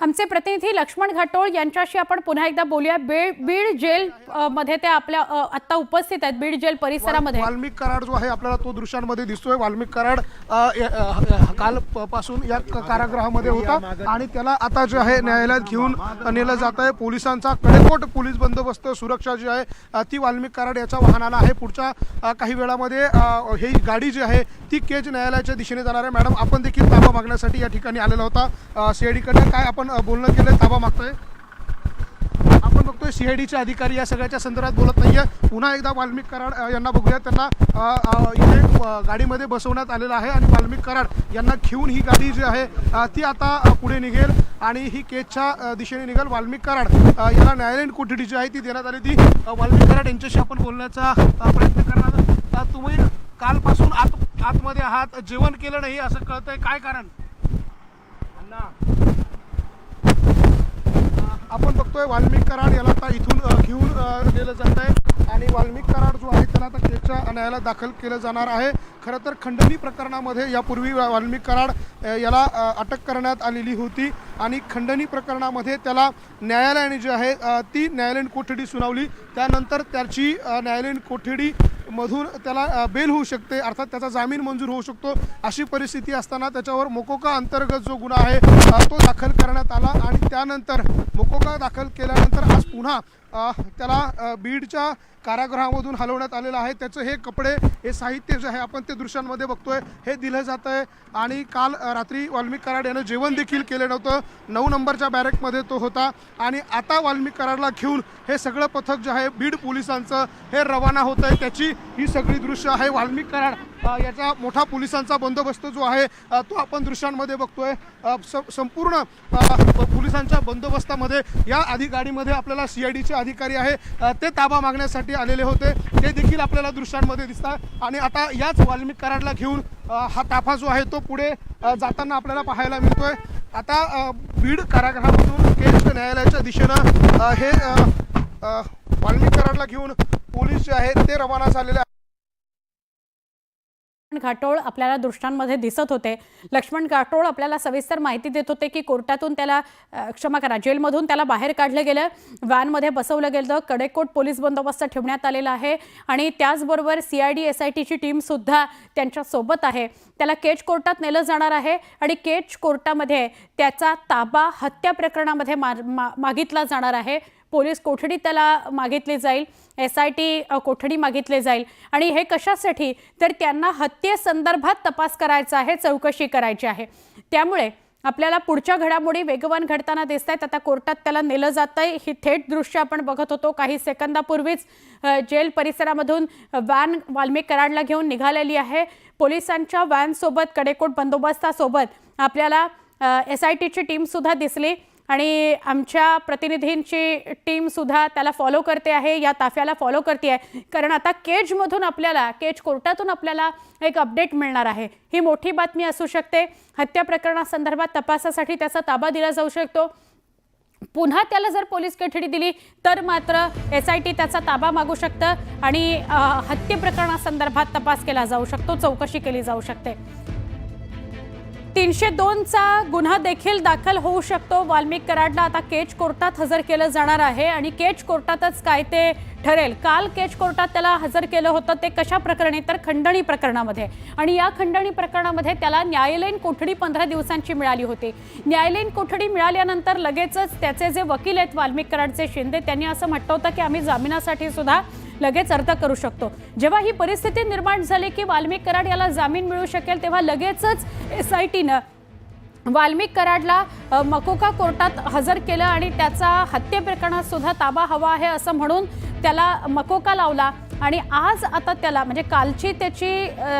आमचे प्रतिनिधी लक्ष्मण घाटोळ यांच्याशी आपण पुन्हा एकदा बोलूया. बीड बीड जेल मध्ये ते आपल्या आता उपस्थित आहेत बीड जेल परिसरामध्ये. वाल्मिक कराड जो आहे आपल्याला तो दृश्यांमध्ये दिसतोय. वाल्मिक कराड काल पासून या क- कारागृहामध्ये होता आणि त्याला आता जे आहे न्यायालयात घेऊन नेलं जात आहे. पोलिसांचा कडेकोट पोलीस बंदोबस्त सुरक्षा जी आहे ती वाल्मिक कराड याच्या वाहनाला आहे. पुढच्या काही वेळामध्ये ही गाडी जी आहे ती केज न्यायालयाच्या दिशेने जाणार आहे. मॅडम आपण देखील ताबा मागण्यासाठी या ठिकाणी आलेला होता. सीआयडीकडे काय आपण आपण बोलणं केलं ताबा मागतोय. आपण बघतोय सीआयडीचे अधिकारी या सगळ्याच्या संदर्भात बोलत नाहीये. पुन्हा एकदा वाल्मिक कराड यांना बघूया. त्यांना इथे गाडीमध्ये बसवण्यात आलेलं आहे आणि वाल्मिक कराड यांना घेऊन ही गाडी जी आहे ती आता पुढे निघेल आणि ही केसच्या दिशेने निघेल. वाल्मिक कराड याला न्यायालयीन कोठडी जी आहे ती देण्यात आली ती वाल्मिक कराड यांच्याशी आपण बोलण्याचा प्रयत्न करणार तुम्ही कालपासून आत आतमध्ये आहात. जेवण केलं नाही असं कळतंय. काय कारण? आपण बघतोय वाल्मिक कराड याला आता इथून घेऊन अ, नेलं जात आहे. आणि वाल्मिक कराड जो आहे त्याला आता केजच्या न्यायालयात दाखल केलं जाणार आहे. खरं तर खंडणी प्रकरणामध्ये यापूर्वी वाल्मिक कराड याला अटक करण्यात आलेली होती. आणि खंडणी प्रकरणामध्ये त्याला न्यायालयाने जी आहे ती न्यायालयीन कोठडी सुनावली. त्यानंतर त्याची न्यायालयीन कोठडी मधून त्याला बेल होऊ शकते. अर्थात त्याचा जामीन मंजूर होऊ शकतो. अशी परिस्थिती असताना त्याच्यावर मोकोका अंतर्गत जो गुन्हा आहे तो दाखल करण्यात आला. आणि त्यानंतर मोकोका दाखल केल्यानंतर आज पुन्हा त्याला बीडच्या कारागृहामधून हलवण्यात आलेलं आहे. त्याचं हे कपडे हे साहित्य जे आहे आपण ते दृश्यांमध्ये बघतोय. हे दिलं जात आहे आणि काल रात्री वाल्मिक कराड यानं जेवण देखील केलं नव्हतं. नऊ नंबरच्या बॅरेकमध्ये तो होता. आणि आता वाल्मिक कराडला घेऊन हे सगळं पथक जे आहे बीड पोलिसांचं हे रवाना होत आहे त्याची ही सगळी दृश्य आहे वाल्मिक कराड याचा मोठा पोलिसांचा बंदोबस्त जो आहे तो आपण दृश्यांमध्ये बघतोय. स- संपूर्ण पोलिसांच्या बंदोबस्तामध्ये या आधी गाडीमध्ये आपल्याला सी आय डीचे अधिकारी आहे ते ताबा मागण्यासाठी आलेले होते. ते देखील आपल्याला दृश्यांमध्ये दिसतात. आणि आता याच वाल्मिक कराडला घेऊन हा ताफा जो आहे तो पुढे जाताना आपल्याला पाहायला मिळतोय. आता बीड कारागृहामधून केस न्यायालयाच्या दिशेनं हे वाल्मिक कराडला घेऊन पोलीस जे आहेत ते रवाना झालेले घाटोळ आपल्याला दृष्टांमध्ये दिसत होते. लक्ष्मण घाटोळ आपल्याला सविस्तर माहिती देत होते की कोर्टातून त्याला क्षमा करा. जेलमधून त्याला बाहेर काढलं गेलं. व्हॅनमध्ये बसवलं गेलं. कडेकोट पोलीस बंदोबस्त ठेवण्यात आलेला आहे. आणि त्याचबरोबर C I D S I टीची टीमसुद्धा त्यांच्यासोबत आहे. त्याला केज कोर्टात नेलं जाणार आहे. आणि केज कोर्टामध्ये त्याचा ताबा हत्या प्रकरणामध्ये मा- मा- मागितला जाणार आहे. पोलीस कोठडी त्याला मागितली जाईल एस आय टी कोठडी मागितली जाईल आणि हे कशासाठी? तर त्यांना हत्येसंदर्भात तपास करायचा आहे चौकशी करायची आहे. त्यामुळे आपल्याला पुढच्या घडामोडी वेगवान घडताना दिसत आहेत आता कोर्टात त्याला नेलं जात आहे ही थेट दृश्य आपण बघत होतो. काही सेकंदापूर्वीच जेल परिसरामधून व्हॅन वाल्मिक कराडला घेऊन निघालेली आहे. पोलिसांच्या व्हॅनसोबत कडेकोट बंदोबस्तासोबत आपल्याला एस आय टीची टीमसुद्धा दिसली. आणि आमच्या प्रतिनिधींची टीमसुद्धा त्याला फॉलो करते आहे या ताफ्याला फॉलो करते आहे. कारण आता केजमधून आपल्याला केज कोर्टातून आपल्याला एक अपडेट मिळणार आहे. ही मोठी बातमी असू शकते. हत्या प्रकरणासंदर्भात तपासासाठी त्याचा ताबा दिला जाऊ शकतो. पुन्हा त्याला जर पोलीस कोठडी दिली तर मात्र एस आय टी त्याचा ताबा मागू शकतं आणि हत्ये प्रकरणासंदर्भात तपास केला जाऊ शकतो. चौकशी केली जाऊ शकते. तीनशे दोनचा गुन्हा देखील दाखल होऊ शकतो. वाल्मिक कराडला आता केज कोर्टात हजर केलं जाणार आहे आणि केज कोर्टातच काय ते ठरेल? काल केज कोर्टात त्याला हजर केलं होतं. ते कशा प्रकरणी? तर खंडणी प्रकरणामध्ये. आणि या खंडणी प्रकरणामध्ये त्याला न्यायालयीन कोठडी पंधरा दिवसांची मिळाली होती. न्यायालयीन कोठडी मिळाल्यानंतर लगेचच त्याचे जे वकील आहेत वाल्मिक कराडचे शिंदे त्यांनी असं म्हटलं होतं की आम्ही जामिनासाठी सुद्धा लगेच अर्ज करू शकतो. जेव्हा ही परिस्थिती निर्माण झाली की वाल्मिक कराड याला जामीन मिळू शकेल तेव्हा लगेचच एस आय टीनं वाल्मिक कराडला मकोका कोर्टात हजर केलं आणि त्याचा हत्ये प्रकरणात सुद्धा ताबा हवा आहे असं म्हणून त्याला मकोका लावला. आणि आज आता त्याला म्हणजे कालची त्याची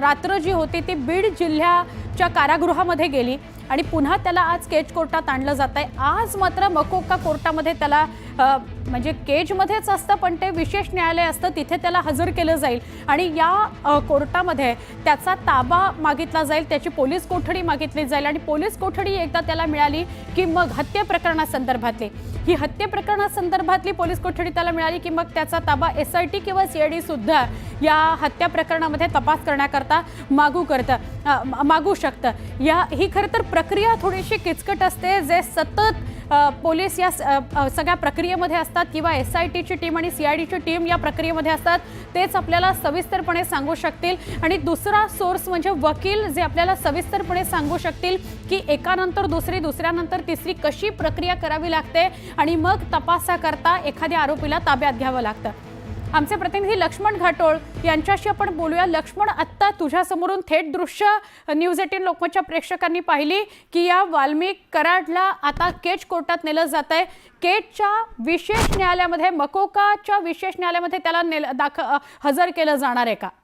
रात्र जी होती ती बीड जिल्ह्या च्या कारागृहामध्ये गेली आणि पुन्हा त्याला आज केज कोर्टात आणलं जात आहे. आज मात्र मकोका कोर्टामध्ये त्याला म्हणजे केजमध्येच असतं पण ते विशेष न्यायालय असतं तिथे त्याला हजर केलं जाईल. आणि या कोर्टामध्ये त्याचा ताबा मागितला जाईल त्याची पोलीस कोठडी मागितली जाईल आणि पोलीस कोठडी एकदा त्याला मिळाली की मग हत्ये प्रकरणासंदर्भातली. ही हत्ये प्रकरणासंदर्भातली पोलीस कोठडी त्याला मिळाली की मग त्याचा ताबा एस आय टी किंवा सी आय डी सुद्धा या हत्या प्रकरणामध्ये तपास करण्याकरता मागू करतं. मागू शकतं. या ही खरं तर प्रक्रिया थोडीशी किचकट असते. जे सतत पोलीस या स- सगळ्या प्रक्रियेमध्ये असतात किंवा एस आय टीची टीम आणि सी आय डीची टीम या प्रक्रियेमध्ये असतात तेच आपल्याला सविस्तरपणे सांगू शकतील. आणि दुसरा सोर्स म्हणजे वकील जे आपल्याला सविस्तरपणे सांगू शकतील की एकानंतर दुसरी दुसऱ्यानंतर तिसरी कशी प्रक्रिया करावी लागते आणि मग तपासाकरता एखाद्या आरोपीला ताब्यात घ्यावं लागतं. आमचे प्रतिनिधी लक्ष्मण घाटोळ यांच्याशी आपण बोलूया. लक्ष्मण आत्ता तुझ्यासमोरून थेट दृश्य न्यूज एटीन लोकमतच्या प्रेक्षकांनी पाहिली की या वाल्मिक कराडला आता केच कोर्टात नेलं जात आहे केचच्या विशेष न्यायालयामध्ये मकोकाच्या विशेष न्यायालयामध्ये त्याला नेल दाख हजर केलं जाणार आहे का अ,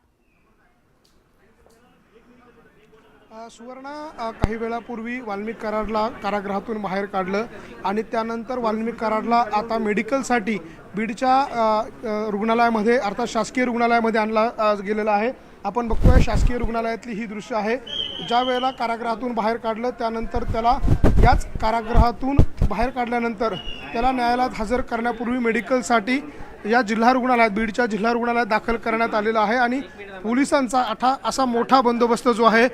सुवर्णा काही वेळापूर्वी वाल्मिक कराडला कारागृहातून बाहेर काढलं आणि त्यानंतर वाल्मिक कराडला आता मेडिकलसाठी बीडच्या रुग्णालयामध्ये अर्थात शासकीय रुग्णालयामध्ये आणला गेलेला आहे. आपण बघतोय शासकीय रुग्णालयातली ही दृश्य आहे. ज्या वेळेला कारागृहातून बाहेर काढलं त्यानंतर त्याला याच कारागृहातून बाहेर काढल्यानंतर त्याला न्यायालयात हजर करण्यापूर्वी मेडिकलसाठी या जिल्हा रुग्णालयात बीडच्या जिल्हा रुग्णालयात दाखल करण्यात आलेला आहे आणि पोलिसांचा अठा असा मोठा बंदोबस्त जो आहे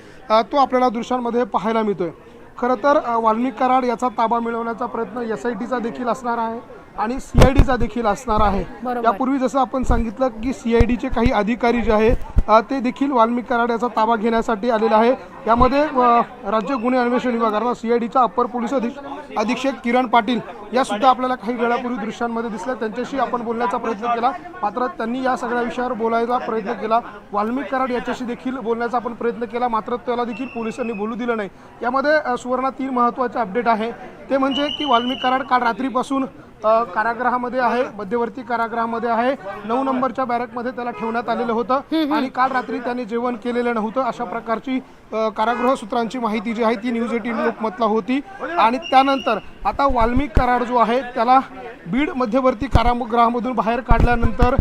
तो आपल्याला दृश्यांमध्ये पाहायला मिळतोय. खरं तर वाल्मिक कराड याचा ताबा मिळवण्याचा प्रयत्न एस आय टीचा देखील असणार आहे. आणि सी आय डीचा देखील असणार आहे. यापूर्वी जसं आपण सांगितलं की सी आय डीचे काही अधिकारी जे आहे ते देखील वाल्मिक कराड याचा ताबा घेण्यासाठी आलेले आहे यामध्ये राज्य गुन्हे अन्वेषण विभाग अर्थात सी आय डीचा अप्पर पोलीस अधीक्षक अधीक्षक किरण पाटील या सुद्धा आपल्याला काही वेळापूर्वी दृश्यांमध्ये दिसल्या. त्यांच्याशी आपण बोलण्याचा प्रयत्न केला. मात्र त्यांनी या सगळ्या विषयावर बोलायचा प्रयत्न केला. वाल्मिक कराड याच्याशी देखील बोलण्याचा आपण प्रयत्न केला. मात्र त्याला देखील पोलिसांनी बोलू दिलं नाही. यामध्ये सुवर्ण तीन महत्त्वाचे अपडेट आहे. ते म्हणजे की वाल्मिक कराड काल रात्रीपासून कारागृहामध्ये आहे मध्यवर्ती कारागृहामध्ये आहे. नऊ नंबरच्या बॅरकमध्ये त्याला ठेवण्यात आलेलं होतं. आणि काल रात्री त्याने जेवण केलेलं नव्हतं. अशा प्रकारची कारागृह सूत्रांची माहिती जी आहे ती न्यूज एटीन लोकमतला होती. आणि त्यानंतर आता वाल्मिक कराड जो आहे त्याला बीड मध्यवर्ती कारागृहामधून बाहेर काढल्यानंतर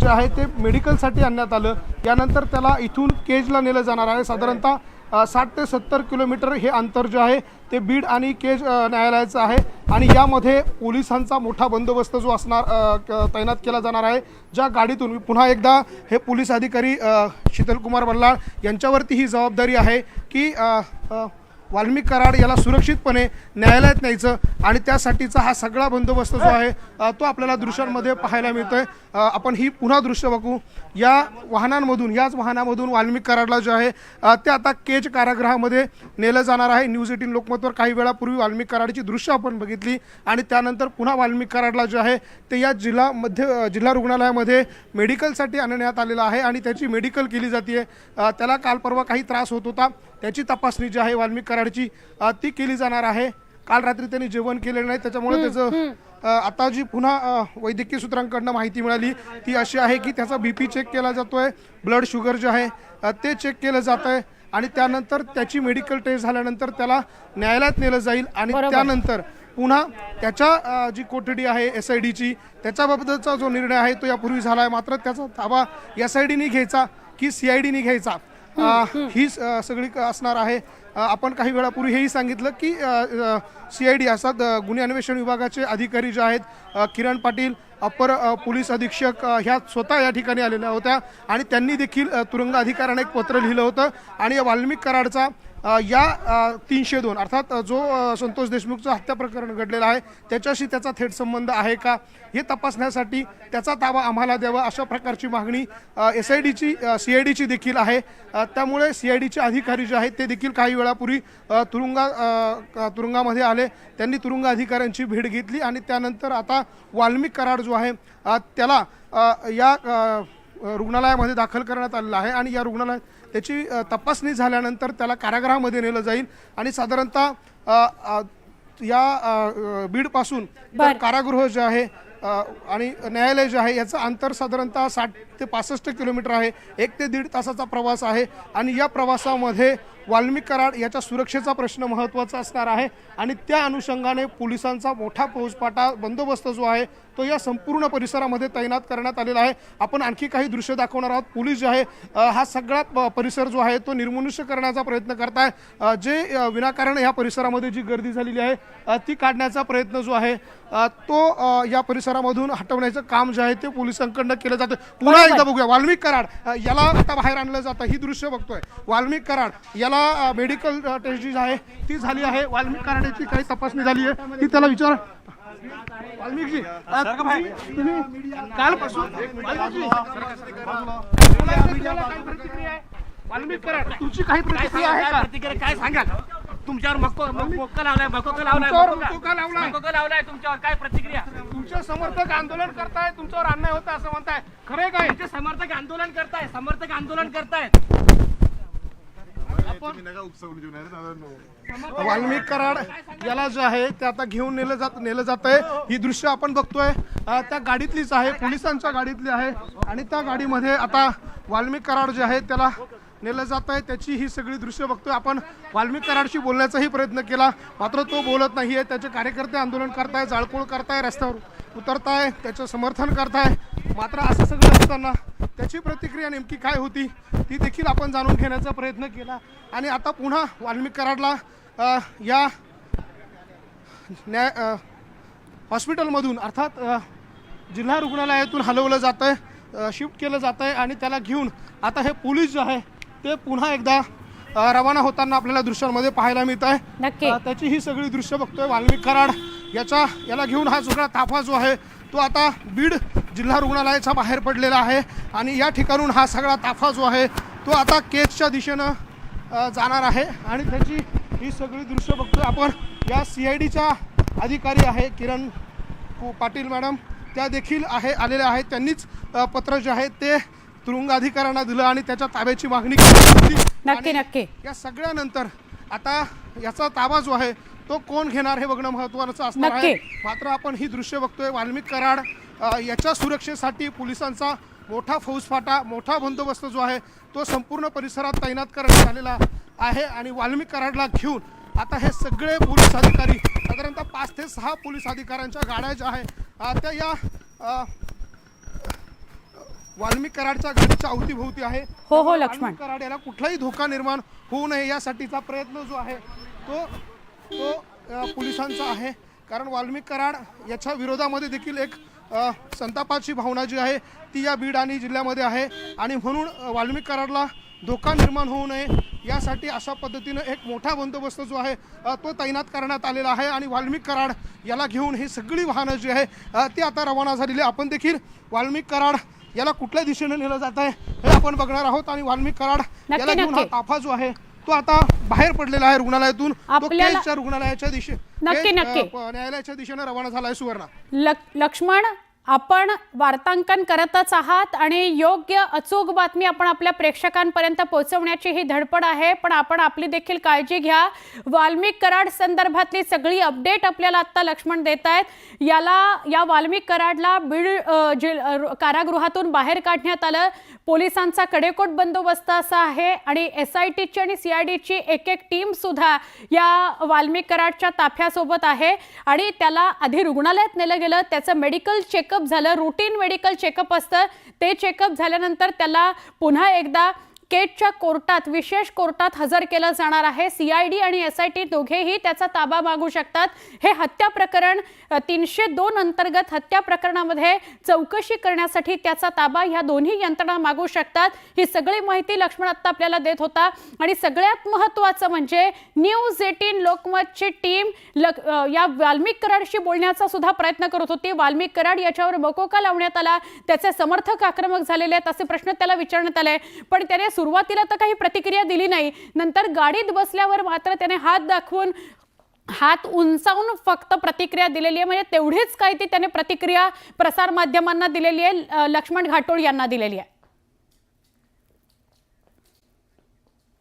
जे आहे ते मेडिकलसाठी आणण्यात आलं. यानंतर त्याला इथून केजला नेलं जाणार आहे साधारणतः. साठ ते सत्तर किलोमीटर हे अंतर जे आहे ते बीड आणि केज न्यायालयाचं आहे. आणि यामध्ये पोलिसांचा मोठा बंदोबस्त जो असणार क- तैनात केला जाणार आहे. ज्या गाडीतून पुन्हा एकदा हे पोलीस अधिकारी शीतलकुमार बल्लाळ यांच्यावरती ही जबाबदारी आहे की आ, आ, वाल्मिक कराड याला सुरक्षितपणे न्यायालयात न्यायचं आणि त्यासाठीचा हा सगळा बंदोबस्त जो आहे तो आपल्याला दृश्यांमध्ये पाहायला मिळतोय. आहे आपण ही पुन्हा दृश्य बघू. या वाहनांमधून याच वाहनामधून वाल्मिक कराडला जे आहे ते आता केज कारागृहामध्ये नेलं जाणार आहे. न्यूज एटीन लोकमतवर काही वेळापूर्वी वाल्मिक कराडची दृश्य आपण बघितली आणि त्यानंतर पुन्हा वाल्मिक कराडला जे आहे ते या जिल्हा मध्य जिल्हा रुग्णालयामध्ये मेडिकलसाठी आणण्यात आलेलं आहे आणि त्याची मेडिकल केली जाते त्याला काल परवा काही त्रास होत होता. त्याची तपासणी जी आहे वाल्मिक कराडची ती केली जाणार आहे. काल रात्री त्यांनी जेवण केलेलं नाही त्याच्यामुळे त्याचं आता जी पुन्हा वैद्यकीय सूत्रांकडनं माहिती मिळाली ती अशी आहे की त्याचा बीपी चेक केला जातोय ब्लड शुगर जे आहे ते चेक केलं जात आहे आणि त्यानंतर त्याची मेडिकल टेस्ट झाल्यानंतर त्याला न्यायालयात नेलं जाईल आणि. त्यानंतर पुन्हा त्याच्या जी कोठडी आहे एस आय डीची त्याच्याबाबतचा जो निर्णय आहे तो यापूर्वी झाला आहे मात्र त्याचा ताबा एस आय डीने घ्यायचा की सी आय डीने घ्यायचा. ही सगळी क- असणार आहे. आपण काही वेळापूर्वी हेही सांगितलं की सी आय डी अर्थात गुन्हे अन्वेषण विभागाचे अधिकारी जे आहेत किरण पाटील अपर पोलीस अधीक्षक ह्या स्वतः या ठिकाणी आलेल्या होत्या. आणि त्यांनी देखील तुरुंग अधिकाऱ्यांना एक पत्र लिहिलं होतं. आणि या वाल्मिक कराडचा या तीनशे दोन अर्थात जो संतोष देशमुखचं हत्या प्रकरण घडलेलं आहे त्याच्याशी त्याचा थेट संबंध आहे का? हे तपासण्यासाठी त्याचा ताबा आम्हाला द्यावा अशा प्रकारची मागणी एस आय डीची सी आय डीची देखील आहे. त्यामुळे सी आय डीचे अधिकारी जे आहेत ते देखील काही वेळापूर्वी तुरुंगा तुरुंगामध्ये आले. त्यांनी तुरुंग अधिकाऱ्यांची भेट घेतली आणि त्यानंतर आता वाल्मिक कराड जो आहे त्याला या रुग्णालयामध्ये दाखल करण्यात आलेला आहे आणि या रुग्णालयात त्याची तपासणी झाल्यानंतर त्याला कारागृहामध्ये नेलं जाईल आणि साधारणतः या बीडपासून. कारागृह जे आहे आणि न्यायालय जे आहे याचं अंतर साधारणतः साठ ते पासष्ट किलोमीटर आहे एक ते दीड तासाचा प्रवास आहे आणि या प्रवासामध्ये वाल्मिक कराड याच्या सुरक्षेचा प्रश्न महत्त्वाचा असणार आहे. आणि त्या अनुषंगाने पोलिसांचा मोठा फौजपाटा बंदोबस्त जो आहे तो या संपूर्ण परिसरामध्ये तैनात करण्यात आलेला आहे. आपण आणखी काही दृश्य दाखवणार आहोत. पोलीस जे आहे हा सगळा परिसर जो आहे तो निर्मनुष्य करण्याचा प्रयत्न करताय. अ, जे विनाकारण या परिसरामध्ये जी गर्दी झालेली आहे ती काढण्याचा प्रयत्न जो आहे तो या परिसरामधून हटवण्याचं काम जे आहे ते पोलिसांकडनं केलं जातं पुन्हा एकदा बघूया. वाल्मिक कराड याला आता बाहेर आणलं जातं. ही दृश्य बघतोय. वाल्मिक कराड याला मेडिकल टेस्ट जी आहे ती झाली आहे. वाल्मिक कराडाची काही तपासणी झाली आहे. ती त्याला विचार. वाल्मिकजी तुम्ही- कालपासून? वाल्मिक कराड तुमची काही प्रतिक्रिया आहे काय का प्रतिक्रिया काय सांगाल तुमच्यावर मक्को मक्को लावलाय मक्को लावलाय मक्को लावलाय? मक्को लावलाय तुमच्यावर. काय प्रतिक्रिया? तुमचे समर्थक आंदोलन करताय तुमच्यावर अन्याय होता असं म्हणताय. खरंय काय? समर्थक आंदोलन करताय समर्थक आंदोलन करतायत. वाल्मिक कराड याला जे आहे ते आता घेऊन नेलं जात नेलं जात आहे ही दृश्य आपण बघतोय. त्या गाडीतलीच आहे पोलिसांच्या गाडीतली आहे. आणि त्या गाडीमध्ये आता वाल्मिक कराड जे आहे त्याला नेलं जात आहे त्याची ही सगळी दृश्य बघतोय. आपण वाल्मिक कराडशी बोलण्याचाही प्रयत्न केला. मात्र तो बोलत नाहीये. त्याचे कार्यकर्ते आंदोलन करताय जाळपोळ करताय रस्त्यावर उतरताय त्याचं समर्थन करताय. मात्र असं सगळं असताना त्याची प्रतिक्रिया नेमकी काय होती ती देखील आपण जाणून घेण्याचा प्रयत्न केला. आणि आता पुन्हा वाल्मिक कराडला या न्याय हॉस्पिटलमधून अर्थात जिल्हा रुग्णालयातून हलवलं जातं आहे शिफ्ट केलं जातं आहे आणि त्याला घेऊन आता हे पोलीस जे आहे ते पुन्हा एकदा रवाना होताना आपल्याला दृश्यांमध्ये पाहायला मिळत आहे त्याची ही सगळी दृश्य बघतोय वाल्मिक कराड. याचा याला घेऊन हा सगळा ताफा जो आहे तो आता बीड जिल्हा रुग्णालयाच्या बाहेर पडलेला आहे आणि या ठिकाणून हा सगळा ताफा जो आहे तो आता केजच्या दिशेनं जाणार आहे. आणि त्याची ही सगळी दृश्य बघतोय आपण. या सी आय डीच्या अधिकारी आहे किरण पाटील मॅडम. त्या देखील आहे आलेल्या आहेत. त्यांनीच पत्र जे आहे ते तुरुंग अधिकाऱ्यांना दिलं आणि त्याच्या ताब्याची मागणी केली नक्की नक्की. या सगळ्यानंतर आता याचा ताबा जो आहे तो कोण घेणार हे बघणं महत्वाचं असणार आहे. मात्र आपण ही दृश्य बघतोय. वाल्मिक कराड याच्या सुरक्षेसाठी पोलिसांचा मोठा फौजफाटा मोठा बंदोबस्त जो आहे तो संपूर्ण परिसरात तैनात करण्यात आलेला आहे आणि वाल्मिक कराडला घेऊन आता हे सगळे पोलीस अधिकारी साधारणतः पाच ते सहा पोलीस अधिकाऱ्यांच्या गाड्या ज्या आहे त्या या वाल्मिक कराडच्या गाडीच्या अवतीभोवती आहे हो, हो, लक्ष्मण. कराड याला कुठलाही धोका निर्माण होऊ नये यासाठीचा प्रयत्न जो आहे तो तो पोलिसांचा आहे कारण वाल्मिक कराड याच्या विरोधामध्ये देखील एक संतापाची भावना जी आहे ती या बीड आणि जिल्ह्यामध्ये आहे आणि म्हणून वाल्मिक कराडला धोका निर्माण होऊ नये यासाठी अशा पद्धतीनं एक मोठा बंदोबस्त जो आहे तो तैनात करण्यात आलेला आहे आणि वाल्मिक कराड याला घेऊन ही सगळी वाहनं जी आहे ती आता रवाना झालेली आहे. आपण देखील वाल्मिक कराड याला कुठल्या दिशेने नेलं जात आहे हे आपण बघणार आहोत आणि वाल्मिक कराड याला घेऊन हा. ताफा जो आहे तो आता बाहेर पडलेला आहे रुग्णालयातून तो आपल्याला- केजच्या रुग्णालयाच्या दिशे नक्की, केज, अ, नक्की. न्यायालयाच्या दिशेने रवाना झाला आहे सुवर्णा लक लक्ष्मण आपण वार्तांकन करतच आहात आणि योग्य अचूक बातमी आपण आपल्या प्रेक्षकांपर्यंत पोहोचवण्याची ही धडपड आहे. पण आपण आपली देखील काळजी घ्या. वाल्मिक कराड संदर्भातली सगळी अपडेट आपल्याला आत्ता लक्ष्मण देत आहेत. याला या वाल्मिक कराडला बीड अ, रु- कारागृहातून बाहेर काढण्यात आलं. पोलिसांचा कडेकोट बंदोबस्त असा आहे आणि एस आय टीची आणि सी आय डीची एक एक टीम सुद्धा या वाल्मिक कराडच्या ताफ्यासोबत आहे. आणि त्याला आधी रुग्णालयात नेलं गेलं. त्याचं मेडिकल चेक चेकअप झालं. रुटीन मेडिकल चेकअप असतं. ते चेकअप झाल्यानंतर त्याला पुन्हा एकदा केटच्या कोर्टात विशेष कोर्टात हजर केलं जाणार आहे. सी आय डी आणि एस आय टी दोघेही त्याचा ताबा मागू शकतात. हे हत्या प्रकरण तीनशे दोन अंतर्गत हत्या प्रकरणामध्ये चौकशी करण्यासाठी त्याचा ताबा ह्या दोन्ही यंत्रणा मागू शकतात. ही सगळी माहिती लक्ष्मण आत्ता आपल्याला देत होता. आणि सगळ्यात महत्त्वाचं म्हणजे न्यूज एटीन लोकमतची टीम लक या वाल्मिक कराडशी बोलण्याचा सुद्धा प्रयत्न करत होती. वाल्मिक कराड याच्यावर मकोका लावण्यात आला. त्याचे समर्थक आक्रमक झालेले आहेत असे प्रश्न त्याला विचारण्यात आले. पण त्याने सुरुवातीला तर काही प्रतिक्रिया दिली नाही. नंतर गाडीत बसल्यावर मात्र त्याने हात दाखवून हात उंचावून फक्त प्रतिक्रिया दिलेली आहे. म्हणजे तेवढीच काही ती त्याने प्रतिक्रिया प्रसारमाध्यमांना दिलेली आहे. लक्ष्मण घाटोळ यांना दिलेली आहे.